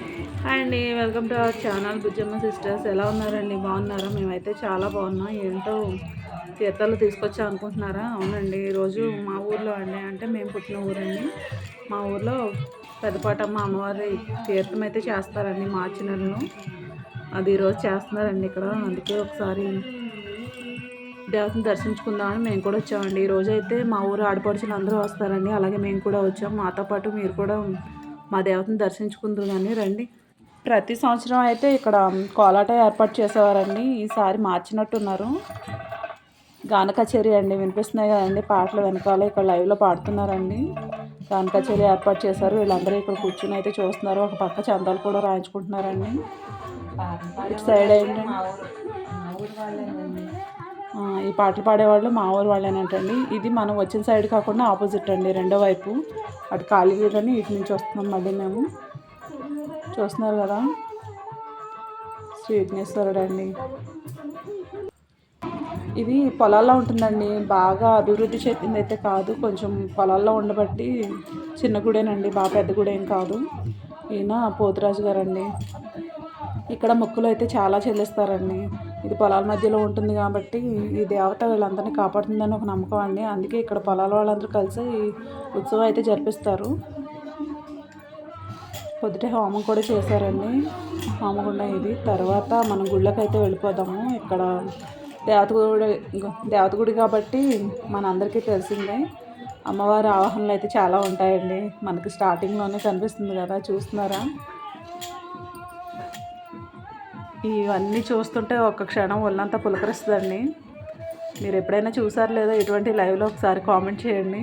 Hi అండి welcome to our channel Bujjamma sisters. ఎలా ఉన్నారండి? బాగున్నారా? మేమైతే చాలా బాగున్నాం. ఏంటో తీర్థాలు తీసుకొచ్చా అనుకుంటున్నారా? అవునండి ఈరోజు మా ఊర్లో అండి అంటే మేము పుట్టిన ఊరండి. మా ఊర్లో పెద్దపాటమ్మ అమ్మవారి తీర్థం అయితే చేస్తారండి మార్చి నెలలో. అది ఈరోజు చేస్తున్నారండి ఇక్కడ. అందుకే ఒకసారి దేవతను దర్శించుకుందామని మేము కూడా వచ్చామండి. ఈ అయితే మా ఊరు ఆడపడుచులు అందరూ వస్తారండి. అలాగే మేము కూడా వచ్చాం. మాతో పాటు మీరు కూడా మా దేవతను దర్శించుకుందరు కానీ రండి. ప్రతి సంవత్సరం అయితే ఇక్కడ కోలాట ఏర్పాటు చేసేవారండి. ఈసారి మార్చినట్టున్నారు. గాన కచేరీ అండి వినిపిస్తున్నాయి కదండి పాటలు వెనకాల ఇక్కడ లైవ్లో పాడుతున్నారండి. గాన కచేరీ ఏర్పాటు చేశారు. వీళ్ళందరూ ఇక్కడ కూర్చుని అయితే చూస్తున్నారు. ఒక పక్క చందాలు కూడా రాయించుకుంటున్నారండి. ఇటు సైడ్ ఏంటంటే ఈ పాటలు పాడేవాళ్ళు మా ఊరు వాళ్ళేనంటండి. ఇది మనం వచ్చిన సైడ్ కాకుండా ఆపోజిట్ అండి రెండో వైపు. అటు ఖాళీ ఇటు నుంచి వస్తున్నాం మళ్ళీ మేము. చూస్తున్నారు కదా? శ్రీ విఘ్నేశ్వరుడు అండి ఇది పొలాల్లో ఉంటుందండి. బాగా అభివృద్ధి చెందింది అయితే కాదు. కొంచెం పొలాల్లో ఉండబట్టి చిన్న గుడేనండి బాగా పెద్ద గుడేం కాదు. ఈయన పోతురాజు గారండి. ఇక్కడ మొక్కులు అయితే చాలా చెల్లిస్తారండి. ఇది పొలాల మధ్యలో ఉంటుంది కాబట్టి ఈ దేవత వీళ్ళందరినీ కాపాడుతుందని ఒక నమ్మకం అండి. అందుకే ఇక్కడ పొలాల వాళ్ళందరూ కలిసి ఉత్సవం అయితే జరిపిస్తారు. పొద్దుటే హోమం కూడా చేశారండి. హోమగుండం ఇది. తర్వాత మనం గుళ్ళకి అయితే వెళ్ళిపోదాము. ఇక్కడ దేవత గుడి దేవత గుడి కాబట్టి మనందరికీ తెలిసిందే. అమ్మవారి ఆవాహనలు అయితే చాలా ఉంటాయండి. మనకి స్టార్టింగ్లోనే కనిపిస్తుంది కదా. చూస్తున్నారా? ఇవన్నీ చూస్తుంటే ఒక్క క్షణం ఒళ్ళంతా పులకరిస్తుందండి. మీరు ఎప్పుడైనా చూసారు లేదో ఇటువంటి లైవ్లో ఒకసారి కామెంట్ చేయండి.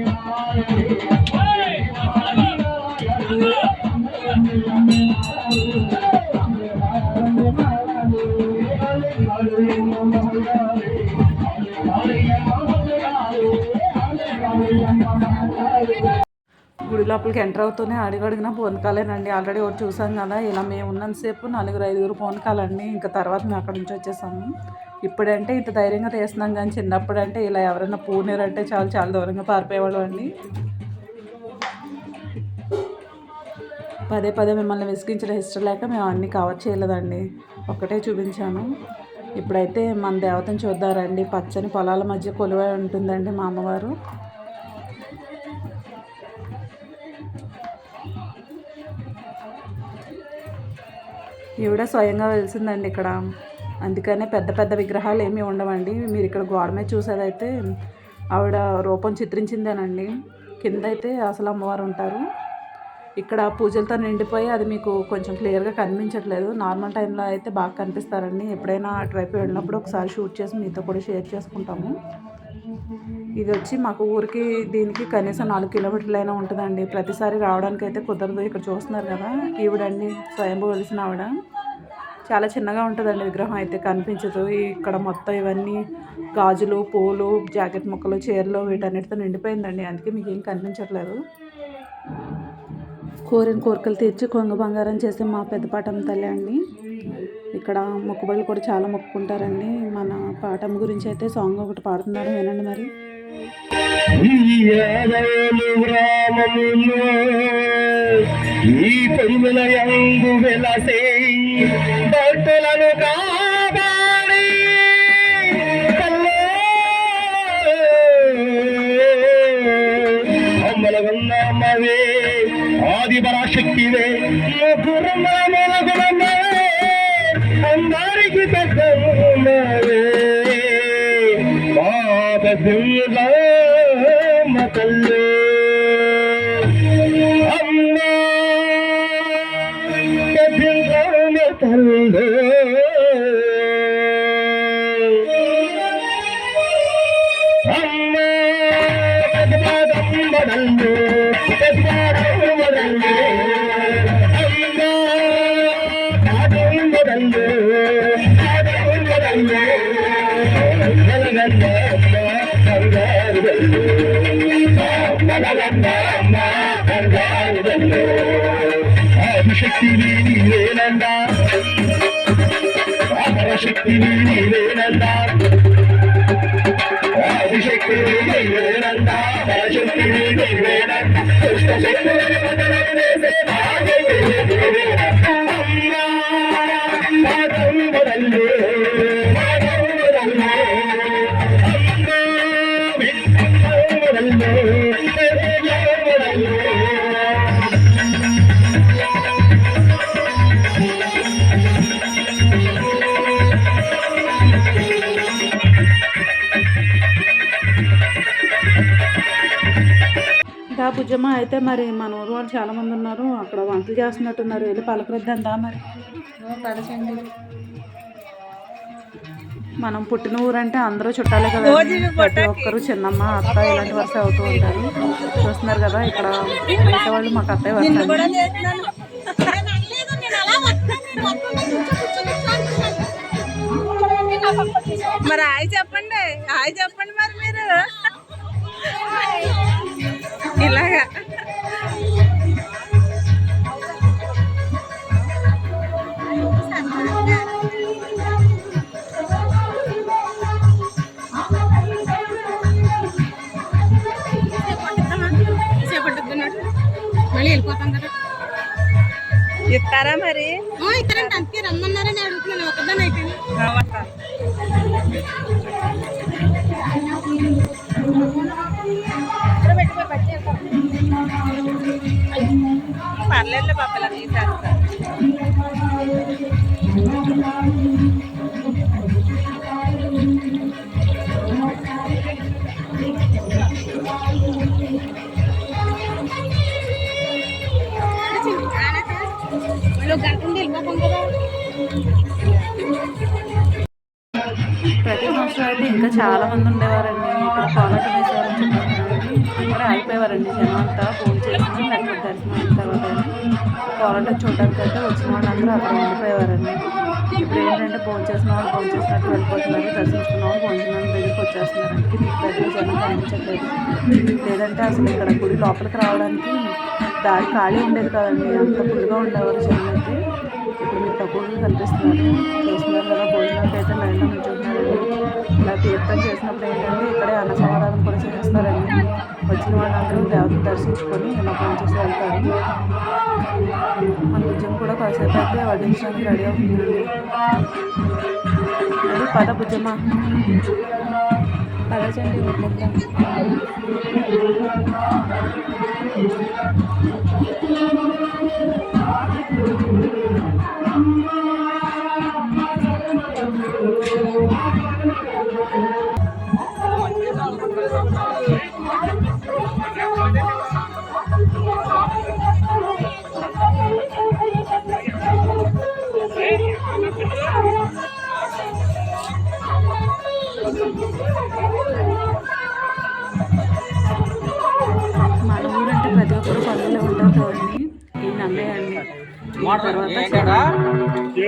లోపలికి ఎంటర్ అవుతూనే అడుగడిగిన కాలేనండి. ఆల్రెడీ ఒకటి చూసాం కదా ఇలా మేము ఉన్నంతసేపు నలుగురు ఐదుగురు పూనకాలండి ఇంకా తర్వాత మేము అక్కడి నుంచి వచ్చేసాము. ఇప్పుడంటే ఇంత ధైర్యంగా తీస్తున్నాం కానీ చిన్నప్పుడు అంటే ఇలా ఎవరైనా పూనేరంటే చాలా చాలా దూరంగా పారిపోయేవాళ్ళు అండి. పదే పదే మిమ్మల్ని విసిగించడం ఇష్టం లేక మేము అన్నీ కవర్ చేయలేదండి. ఒక్కటే చూపించాను. ఇప్పుడైతే మన దేవతను చూద్దారండి పచ్చని పొలాల మధ్య కొలువై ఉంటుందండి మా అమ్మవారు. ఈవిడ స్వయంగా వెలిసిందండి ఇక్కడ. అందుకనే పెద్ద పెద్ద విగ్రహాలు ఏమీ ఉండవండి. మీరు ఇక్కడ గోడ మీద చూసేదైతే ఆవిడ రూపం చిత్రించిందేనండి. కింద అయితే అసలు అమ్మవారు ఉంటారు. ఇక్కడ పూజలతో నిండిపోయి అది మీకు కొంచెం క్లియర్గా కనిపించట్లేదు. నార్మల్ టైంలో అయితే బాగా కనిపిస్తారండి. ఎప్పుడైనా అటువైపు వెళ్ళినప్పుడు ఒకసారి షూట్ చేసి మీతో కూడా షేర్ చేసుకుంటాము. ఇది వచ్చి మాకు ఊరికి దీనికి కనీసం నాలుగు కిలోమీటర్లు అయినా ఉంటుందండి. ప్రతిసారి రావడానికి అయితే కుదరదు. ఇక్కడ చూస్తున్నారు కదా ఈవిడండి స్వయంభూ వెలిసిన ఆవిడ. చాలా చిన్నగా ఉంటుందండి విగ్రహం అయితే కనిపించదు. ఇక్కడ మొత్తం ఇవన్నీ గాజులు పూలు జాకెట్ ముక్కలు చీరలు వీటన్నిటితో నిండిపోయిందండి. అందుకే మీకు ఏం కనిపించట్లేదు. కోరిన కోరికలు తీర్చి కొంగ బంగారం చేసే మా పెద్ద పాటం తల్లి అండి. ఇక్కడ మొక్కుబడులు కూడా చాలా మొక్కుకుంటారండి. మన పాఠం గురించి అయితే సాంగ్ ఒకటి పాడుతున్నారు వినండి మరి. ఈ పెరుమల యంగు వెలసే భక్తులను కా ఆది పరాశక్తివే గురుమలగుణమే అందరికి పెద్దమ్మవే పాప తల్లి అమ్మా తల్లి ఆదిశక్తి నీవేనందా శక్తి నీవేనందా ఆదిశక్తి నీవేనందా శక్తి నీవేనందా దుష్ట నీవేనందా. బుజ్జమ్మ అయితే మరి మన ఊరు వాళ్ళు చాలా మంది ఉన్నారు. అక్కడ వంటలు చేస్తున్నట్టున్నారు. వెళ్ళి పలకరిద్దాం మరి? మనం పుట్టిన ఊరంటే అందరూ చుట్టాలే కదా. ప్రతి ఒక్కరు చిన్నమ్మ అత్త ఇలాంటి వరుస అవుతూ ఉంటారు. చూస్తున్నారు కదా ఇక్కడ మిగతా వాళ్ళు మాకు అత్తయ్య వరుస చేస్తున్నాను. మరి హాయ్ చెప్పండి. హాయ్ చెప్పండి మరి. ఇలాగా మళ్ళీ వెళ్ళిపోతాం కదా. ఇస్తారా మరి? ఇక్కడంటే అందుకే రమ్మన్నారని అడుగుతున్నాను. ఒకదాని అయిపోయింది. వస్తాను. పర్లేదు పాపలా తీసేస్తా ప్రతి సంవత్సరం అయితే ఇంకా చాలా మంది ఉండేవారండి. ఇక్కడ ఫాలో వేసేవారని చెప్పారు. అక్కడే ఆగిపోయేవారండి జనం అంతా ఫోన్ చేసి. కోలాటం చూడడానికి అయితే వచ్చిన వాళ్ళందరూ అక్కడ ఉండిపోయేవారండి. ఇప్పుడు ఏంటంటే ఫోన్ చేసిన వాళ్ళు ఫోన్ చేసినట్టు వెళ్ళిపోతున్నారు దర్శించుకున్న వాళ్ళు ఫోన్ చేసిన దగ్గరికి వచ్చేస్తున్నారండి. పెద్దలు జనం కనిపించట్లేదు లేదంటే అసలు ఇక్కడ గుడి లోపలికి రావడానికి దారి ఖాళీ ఉండేది కదండి. అంత ఫుల్గా ఉండేవారు జనం అయితే ఇప్పుడు మీరు తక్కువగా కనిపిస్తున్నారు. చేస్తున్నారు కదా భోజనానికి అయితే లైన్లో నుంచుంటున్నారండి ఇలా తీర్థం చేసినప్పుడు ఏంటంటే ఇక్కడే అన్న సమాధానం కూడా చేస్తారండి వచ్చిన వాళ్ళందరూ దేవతను దర్శించుకొని ఇలా చేసి వెళ్తారు. మన భుజం కూడా కాసేపు అయితే వడ్డించడానికి రెడీ అవుతుంది. అది పద భుజమా? పదచండి వడ్డిద్దాం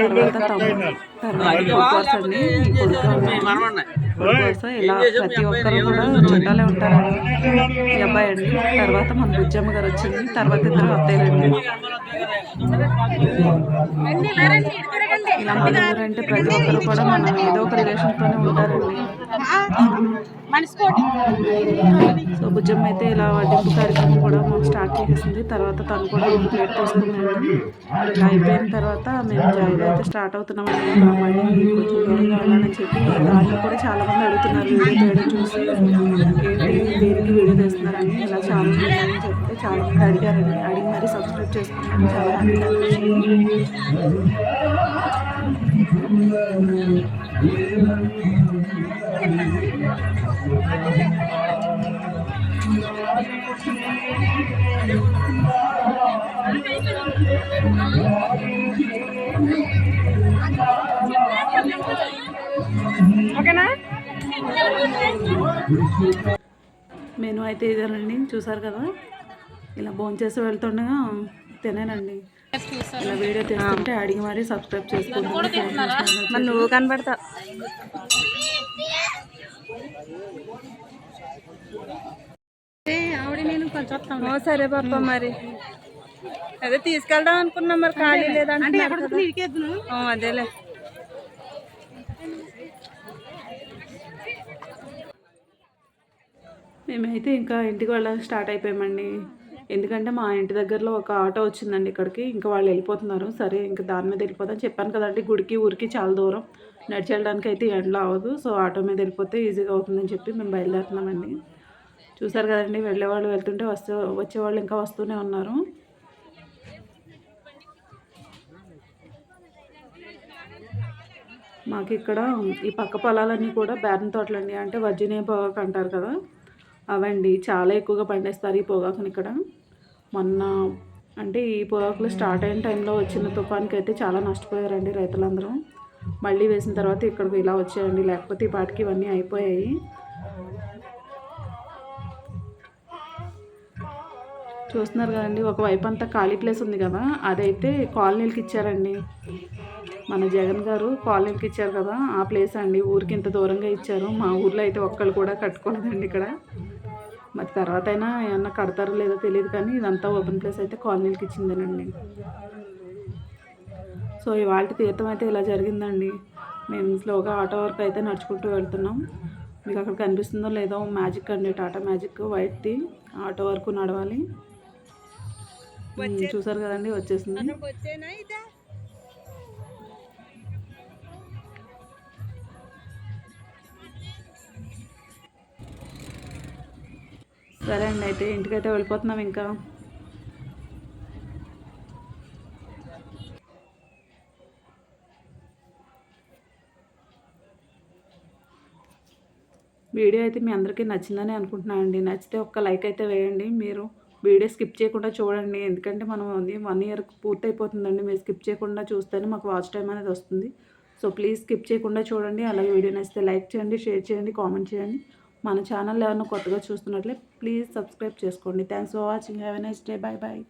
తర్వాత తర్వాత ఇలా ప్రతి ఒక్కరు కూడా చుట్టాలే ఉంటారండి ఈ అబ్బాయి అండి. తర్వాత మన బుజ్జమ్మ గారు వచ్చింది. తర్వాత ఇద్దరు అత్తయ్యలండి ఇలా ఊరంటే ప్రతి ఒక్కరు కూడా మనం ఏదో ఒక రిలేషన్తోనే ఉంటారండి. సో బుజ్జమ్మ అయితే ఇలా వడ్డింపు కార్యక్రమం కూడా మాకు స్టార్ట్ చేసేసింది. తర్వాత తను కూడా ఒక ప్లేట్ తీసుకున్నాడు ఇలా అయిపోయిన తర్వాత మేము జాయిగా అయితే స్టార్ట్ అవుతున్నామండి ఇంకా మళ్ళీ కొంచెం దూరంగా వెళ్ళాలని చెప్పి దాంట్లో కూడా చాలా మంది అడుగుతున్నారు వీడియో తీయడం చూసి. ఏంటి దేనికి వీడియో తీస్తున్నారని ఇలా చాలా చాలా మంది అడిగారండి. అడిగి మరీ సబ్స్క్రైబ్ చేసుకున్నాను. చాలా ఓకేనా? మెను అయితే ఇదేనండి. చూసారు కదా? ఇలా భోంచేసి వెళ్తుండగా తినేనండి. ఇలా వీడియో తీస్తుంటే అడిగి మరీ సబ్స్క్రైబ్ చేసుకోండి మరి నువ్వు ఓ సరే పాప మరి. అదే తీసుకెళ్దాం అనుకున్నాం మరి ఖాళీ ఓ, అదేలే. మేమైతే ఇంకా ఇంటికి వెళ్ళడానికి స్టార్ట్ అయిపోయామండి. ఎందుకంటే మా ఇంటి దగ్గరలో ఒక ఆటో వచ్చిందండి ఇక్కడికి. ఇంకా వాళ్ళు వెళ్ళిపోతున్నారు. సరే ఇంకా దాని మీద వెళ్ళిపోతాం చెప్పాను కదండి గుడికి ఊరికి చాలా దూరం. నడిచేయడానికి అయితే ఎండలో అవ్వదు. సో ఆటో మీద వెళ్ళిపోతే ఈజీగా అవుతుందని చెప్పి మేము బయలుదేరుతున్నామండి. చూసారు కదండి వెళ్ళేవాళ్ళు వెళ్తుంటే వస్తూ వచ్చేవాళ్ళు ఇంకా వస్తూనే ఉన్నారు. మాకు ఇక్కడ ఈ పక్క పొలాలన్నీ కూడా బేరం తోటలండి. అంటే వర్జీనియా పొగాకు అంటారు కదా. అవండి. చాలా ఎక్కువగా పండిస్తారు ఈ పొగాకుని ఇక్కడ. మొన్న అంటే ఈ పొగాకులు స్టార్ట్ అయిన టైంలో వచ్చిన తుఫాన్కి అయితే చాలా నష్టపోయారండి రైతులందరూ. మళ్ళీ వేసిన తర్వాత ఇక్కడికి ఇలా వచ్చాయండి. లేకపోతే ఈ పాటికి ఇవన్నీ అయిపోయాయి. చూస్తున్నారు కదండి ఒకవైపు అంతా ఖాళీ ప్లేస్ ఉంది కదా. అదైతే కాలనీలకి ఇచ్చారండి. మన జగన్ గారు కాలనీకి ఇచ్చారు కదా ఆ ప్లేస్ అండి. ఊరికి ఇంత దూరంగా ఇచ్చారు. మా ఊర్లో అయితే ఒక్కళ్ళు కూడా కట్టుకోలేదండి ఇక్కడ. మరి తర్వాత అయినా ఏమన్నా కడతారో లేదో తెలియదు కానీ ఇదంతా ఓపెన్ ప్లేస్ అయితే కాలనీలకి ఇచ్చిందేనండి. సో ఇవాళ తీర్థం అయితే ఇలా జరిగిందండి. మేము స్లోగా ఆటో వరకు అయితే నడుచుకుంటూ వెళ్తున్నాం. మీకు అక్కడ కనిపిస్తుందో లేదో మ్యాజిక్ అండి. టాటా మ్యాజిక్ వైట్ది ఆటో వరకు నడవాలి. చూసారు కదండి వచ్చేసింది. సరే అండి అయితే ఇంటికైతే వెళ్ళిపోతున్నాం ఇంకా. వీడియో అయితే మీ అందరికీ నచ్చిందని అనుకుంటున్నాను అండి. నచ్చితే ఒక్క లైక్ అయితే వేయండి. మీరు వీడియో స్కిప్ చేయకుండా చూడండి. ఎందుకంటే మనం అది వన్ ఇయర్ పూర్తి అయిపోతుందండి మీరు స్కిప్ చేయకుండా చూస్తేనే మాకు వాచ్ టైం అనేది వస్తుంది. సో ప్లీజ్ స్కిప్ చేయకుండా చూడండి. అలాగే వీడియో నచ్చితే లైక్ చేయండి షేర్ చేయండి కామెంట్ చేయండి. మన ఛానల్ ఏమైనా కొత్తగా చూస్తున్నట్లే ప్లీజ్ సబ్స్క్రైబ్ చేసుకోండి. Thanks for watching have a nice day bye bye